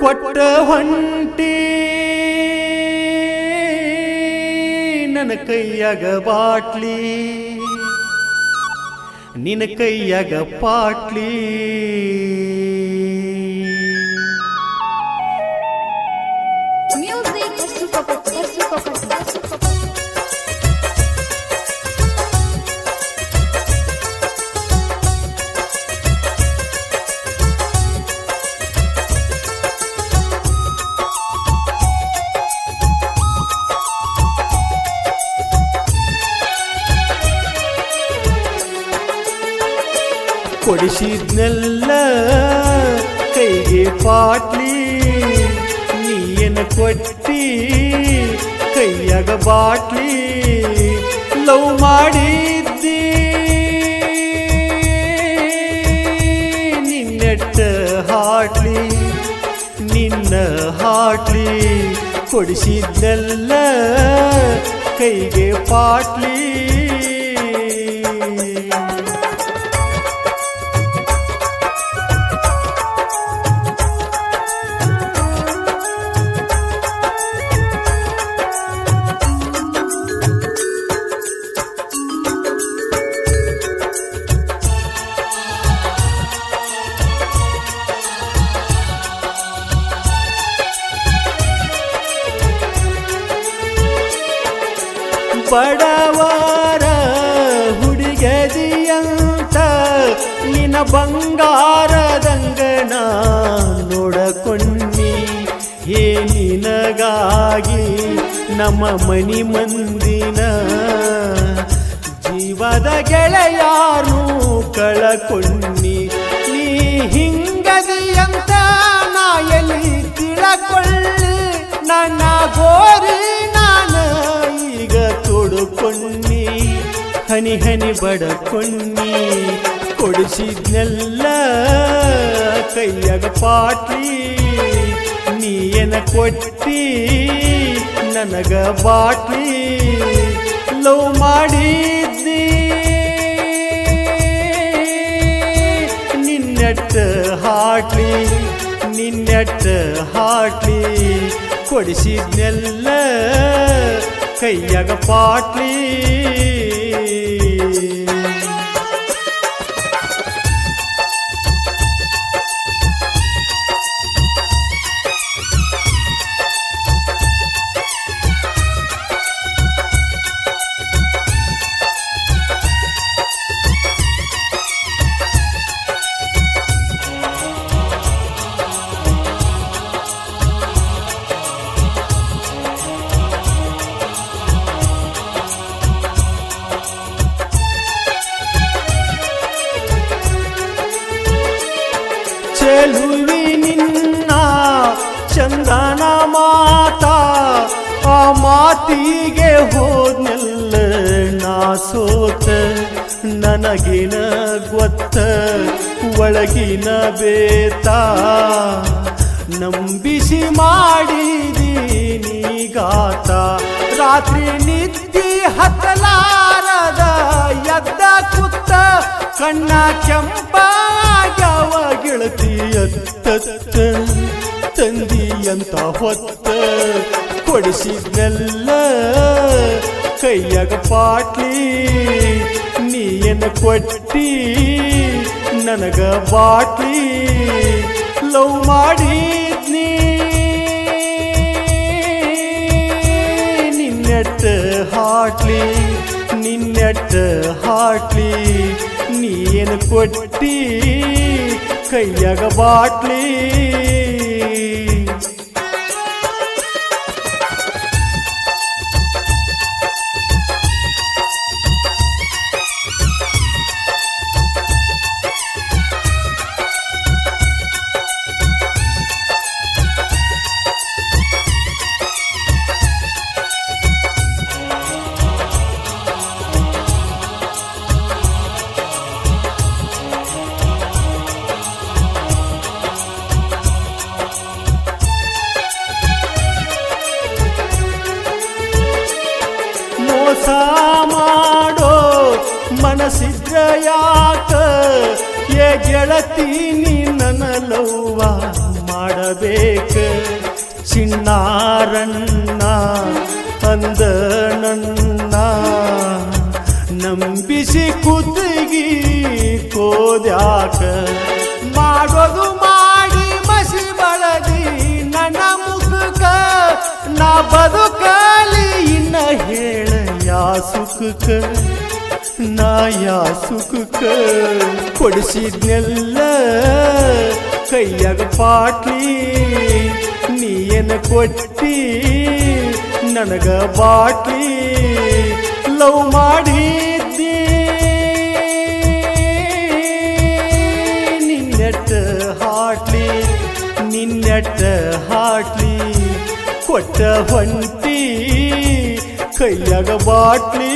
ಕೊಟ್ಟ ಹೊಂಟಿ ನನ್ನ ಕೈಯಾಗ ಬಾಟ್ಲಿ. ನಿನ್ನ ಕೈಯಾಗ ಪಾಟ್ಲಿ. Music. ಕೊಡಿಸಿದ್ನೆಲ್ಲ ಕೈಗೆ ಪಾಟ್ಲಿ ನೀನ ಕೊಟ್ಟಿ, ಕೈಯಾಗ ಬಾಟ್ಲಿ ಲವ್ ಮಾಡಿದ್ದಿ. ನಿನ್ನೆಟ್ಟ ಹಾಟ್ಲಿ, ನಿನ್ನ ಹಾಟ್ಲಿ ಕೊಡಿಸಿದ್ನೆಲ್ಲ ಕೈಗೆ ಪಾಟ್ಲಿ. ಬಡವರ ಹುಡುಗದಿಯಂತ ನಿನ್ನ ಬಂಗಾರದಂಗನ ನೋಡಕೊಂಡಿ. ಹೇ ನಿನಗಾಗಿ ನಮ್ಮ ಮನಿ ಮಂದಿನ ಜೀವದ ಗೆಳೆಯಾರು ಕಳಕೊಂಡಿ. ನೀ ಹಿಂಗದಿಯಂತ ಹನಿ ಹನಿ ಬಡಕೊಂಡಿ ಕೊಡಿಸಿದ್ನೆಲ್ಲ ಕೈಯಾಗ ಪಾಟ್ಲಿ. ಏನ ಕೊಟ್ಟಿ ನನಗ ಬಾಟ್ಲಿ. ಲವ್ ಮಾಡಿದ್ದಿ ನಿನ್ನಟ್ಟ ಹಾಟ್ಲಿ ನಿನ್ನಟ್ಟ ಹಾಟ್ಲಿ ಕೊಡಿಸಿದ್ನೆಲ್ಲ ಕೈಯಾಗ ಪಾಟ್ಲಿ. ಚಂದನ ಮಾತಾ, ಆ ಮಾತಿಗೆ ಹೋದ್ನೆಲ್ಲ ನಾ ಸೋತ. ನನಗಿನ ಗೊತ್ತ, ಒಳಗಿನ ಬೇತ. ನಂಬಿಸಿ ಮಾಡಿದೀನಿ ಗಾತ ರಾತ್ರಿ ನಿದ್ದಿ ಹತ್ತಲಾರದ ಎದ್ದ ಕುತ್ತ, ಕಣ್ಣ ಕೆಂಪಾಗ್ಯಾವ ಗೆಳತಿ ಅತ್ತತ್ತ ತಂದಿಯಂತ ಹೊತ್ತ ಕೊಡಿಸಿದ್ನೆಲ್ಲ? ಕೈಯಾಗ ಪಾಟ್ಲಿ ನೀಯನ ಕೊಟ್ಟಿ, ನನಗ ಬಾಟ್ಲಿ, ಲವ್ ಮಾಡಿದ್ನಿ. ನಿನ್ನೆಟ್ಟ ಹಾಟ್ಲಿ ನಿನ್ನೆಟ್ಟ ಹಾಟ್ಲಿ ನೀನು ಕೊಟ್ಟಿ, ಕೈಯಾಗ ಬಾಟ್ಲಿ. ಮೋಸ ಮಾಡೋ ಮನಸ್ಸಿದ್ರ ಯಾಕ? ಏ ಗೆಳತಿ, ನೀ ನನ್ನ ಲವ್ವ ಮಾಡಬೇಕ? ಚಿಣ್ಣಾರಣ್ಣ ತಂದ ನನ್ನ ನಂಬಿಸಿ ಕುತ್ತಿಗಿ ಕೋದ್ಯಾಕ? ಮಾಡಿ ಸುಖಕ್ಕ, ನಾಯ ಸುಖಕ್ಕ ಕೊಡಿಸಿದ್ನೆಲ್ಲ. ಕೈಯಾಗ ಪಾಟ್ಲಿ, ನೀಯನ ಕೊಟ್ಟಿ, ನನಗ ಬಾಟ್ಲಿ ಲವ್ ಮಾಡಿದ್ದಿ. ನಿನ್ನೆಟ್ಟ ಹಾಟ್ಲಿ ನಿನ್ನೆಟ್ಟ ಹಾಟ್ಲಿ ಕೊಟ್ಟ ಹೊಂಟಿ. ಕೈಯಾಗ ಬಾಟ್ಲಿ